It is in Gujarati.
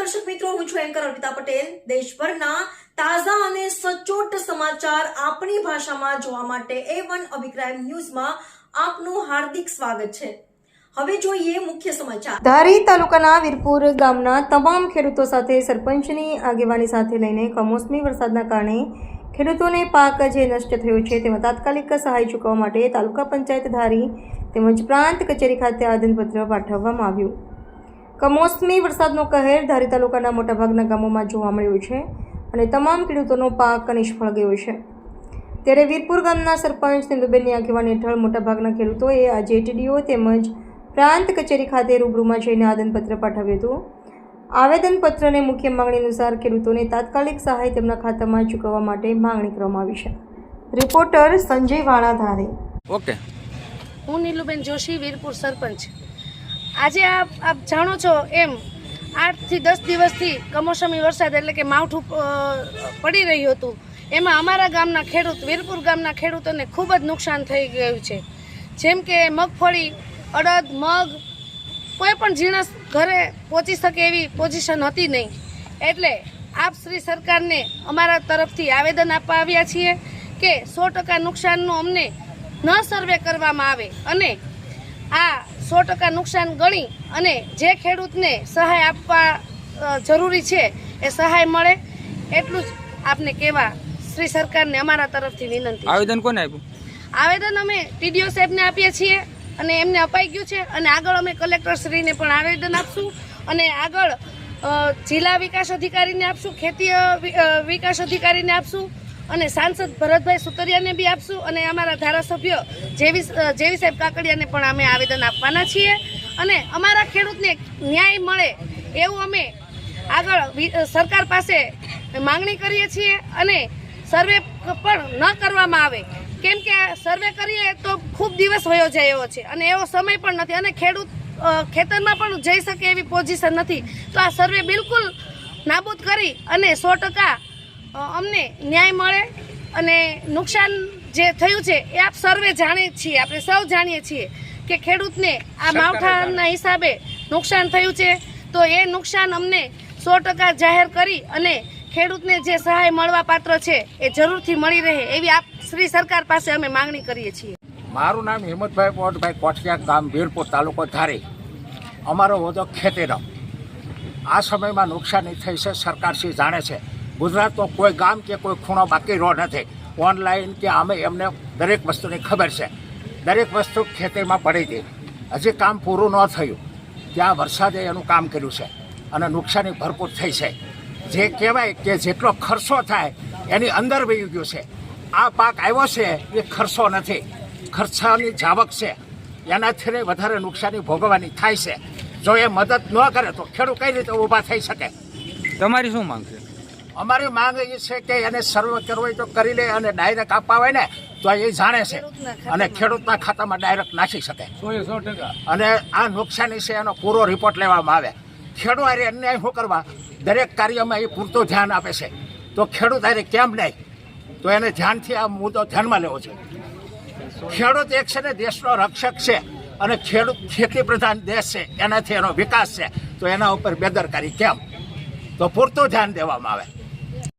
દર્શક મિત્રો, હું છું એન્કર અર્પિતા પટેલ. દેશભરના તાજા અને સચોટ સમાચાર આપણી ભાષામાં જોવા માટે એ વન અભિપ્રાય ન્યૂઝમાં આપનું હાર્દિક સ્વાગત છે. હવે જોઈએ મુખ્ય સમાચાર. ધારી તાલુકાના વીરપુર ગામના તમામ ખેડૂતો સાથે સરપંચની આગેવાની સાથે લઈને કમોસમી વરસાદના કારણે ખેડૂતોને પાક જે નષ્ટ થયો છે તેમાં તાત્કાલિક સહાય ચૂકવવા માટે તાલુકા પંચાયત ધારી તેમજ પ્રાંત કચેરી ખાતે આવેદનપત્ર પાઠવવામાં આવ્યું. કમોસમી વરસાદનો કહેર ધારી તાલુકાના મોટાભાગના ગામોમાં જોવા મળ્યો છે અને તમામ ખેડૂતોનો પાક નિષ્ફળ ગયો છે. ત્યારે વીરપુર ગામના સરપંચ સિંધુબેનની આગેવાની હેઠળ મોટાભાગના ખેડૂતોએ આજે ટીડીઓ તેમજ પ્રાંત કચેરી ખાતે રૂબરૂમાં જઈને આવેદનપત્ર પાઠવ્યું હતું. આવેદનપત્રને મુખ્ય માંગણી અનુસાર ખેડૂતોને તાત્કાલિક સહાય તેમના ખાતામાં ચૂકવવા માટે માંગણી કરવામાં આવી છે. Reporter Sanjay Vanadhare okay. હું નીલુબેન જોશી વીરપુર સરપંચ. આજે આપ આપ જાણો છો એમ, આઠથી દસ દિવસથી કમોસમી વરસાદ એટલે કે માવઠું પડી રહ્યું હતું. એમાં અમારા ગામના ખેડૂત, વીરપુર ગામના ખેડૂતોને ખૂબ જ નુકસાન થઈ ગયું છે. જેમ કે મગફળી, અડદ, મગ, કોઈ પણ જીણસ ઘરે પહોંચી શકે એવી પોઝિશન હતી નહીં. એટલે આપ શ્રી સરકારને અમારા તરફથી આવેદન આપવા આવ્યા છીએ કે સો ટકા નુકસાનનું અમને ન સર્વે કરવામાં આવે અને આ સો ટકા નુકસાન ગણી અને જે ખેડૂતને સહાય આપવા જરૂરી છે એ સહાય મળે એટલું જ આપને કહેવા શ્રી સરકારને અમારા તરફથી વિનંતી આવેદન કોને આપ્યું? આવેદન અમે ટીડીઓ સાહેબને આપીએ છીએ અને એમને અપાઈ ગયું છે અને આગળ અમે કલેક્ટરશ્રીને પણ આવેદન આપશું અને આગળ જિલ્લા વિકાસ અધિકારીને આપશું ખેતી વિકાસ અધિકારીને આપશું અને સાંસદ ભરતભાઈ સુતરિયાને બી આપશું અને અમારા ધારાસભ્ય જેવી જેવી સાહેબ કાકડિયાને પણ અમે આવેદન આપવાના છીએ. અને અમારા ખેડૂતને ન્યાય મળે એવું અમે આગળ સરકાર પાસે માંગણી કરીએ છીએ અને સર્વે પણ ન કરવામાં આવે. કેમ કે સર્વે કરીએ તો ખૂબ દિવસ વયો જાય એવો છે અને એવો સમય પણ નથી અને ખેડૂત ખેતરમાં પણ જઈ શકે એવી પોઝિશન નથી. તો આ સર્વે બિલકુલ નાબૂદ કરી અને સો ટકા અમને ન્યાય મળે અને નુકસાન જે થયું છે એ આપ સર્વે જાણીએ છીએ આપણે સૌ જાણીએ છીએ કે ખેડૂતને આ માવઠાના હિસાબે નુકસાન થયું છે. તો એ નુકસાન અમને સો ટકા જાહેર કરી અને ખેડૂતને જે સહાય મળવા પાત્ર છે એ જરૂરથી મળી રહે એવી આપ શ્રી સરકાર પાસે અમે માંગણી કરીએ છીએ. મારું નામ હિંમતભાઈ પોટભાઈ કોઠિયા ગામ વીરપુર તાલુકો ધારી. અમારો હોદ્દો ખેતીનો. આ સમયમાં નુકસાની થઈ છે સરકારશ્રી જાણે છે. ગુજરાતમાં કોઈ ગામ કે કોઈ ખૂણો બાકી રહ્યો નથી. ઓનલાઈન કે અમે એમને દરેક વસ્તુની ખબર છે. દરેક વસ્તુ ખેતીમાં પડી હતી. હજી કામ પૂરું ન થયું. ત્યાં વરસાદે એનું કામ કર્યું છે અને નુકસાની ભરપૂર થઈ છે. જે કહેવાય કે જેટલો ખર્ચો થાય, એની અંદર વહી ગયું છે. આ પાક આવ્યો છે, એ ખર્ચો નથી. ખર્ચાની જાવક છે. એનાથી વધારે નુકસાની ભોગવવાની થાય છે. જો એ મદદ ન કરે તો ખેડૂત કઈ રીતે ઊભા થઈ શકે? તમારી શું માંગ છે? અમારી માંગ એ છે કે એને સર્વે કરવો હોય તો કરી લે અને ડાયરેક્ટ આપવા હોય ને તો એ જાણે છે. અને ખેડૂતના ખાતામાં ડાયરેક્ટ નાખી શકે. અને આ નુકસાની છે એનો પૂરો રિપોર્ટ લેવામાં આવે. ખેડૂત હારે અન્યાય શું કરવા? દરેક કાર્યમાં એ પૂરતું ધ્યાન આપે છે. તો ખેડૂત હારે કેમ નહીં? તો એને ધ્યાનથી આ મુદ્દો ધ્યાનમાં લેવો છે. ખેડૂત એક છે ને દેશનો રક્ષક છે અને ખેડૂત ખેતી પ્રધાન દેશ છે. એનાથી એનો વિકાસ છે. તો એના ઉપર બેદરકારી કેમ? તો પૂરતું ધ્યાન દેવામાં આવે.